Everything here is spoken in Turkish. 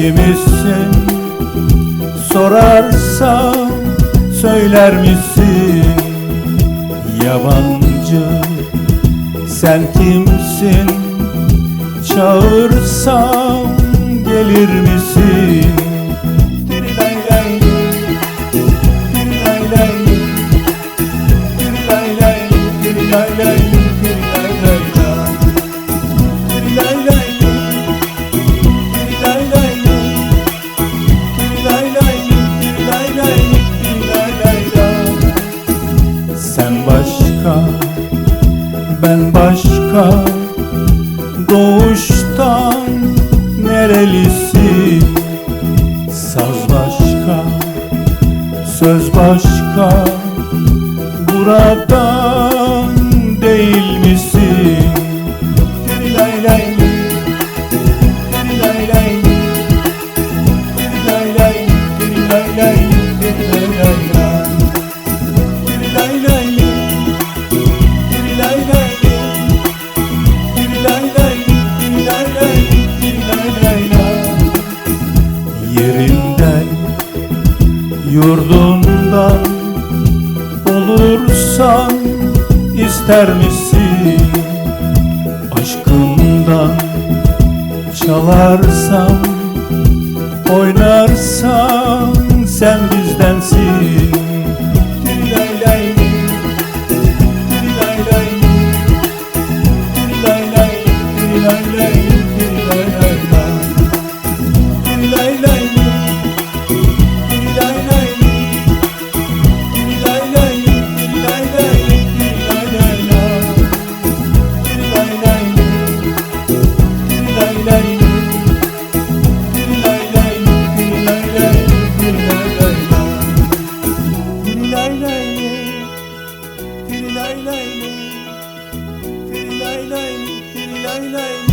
Ciddi misin? Sorarsa söyler misin? Yabancı sen kimsin? Çağırsam gelir misin? Ankara Doğuştan nerelisi Saz başka, söz başka. Burada Yerinden, yurdundan olursan ister misin? Aşkımdan çalarsan, oynarsan sen bizdensin lay lay lay, tiri lay lay, tiri lay lay.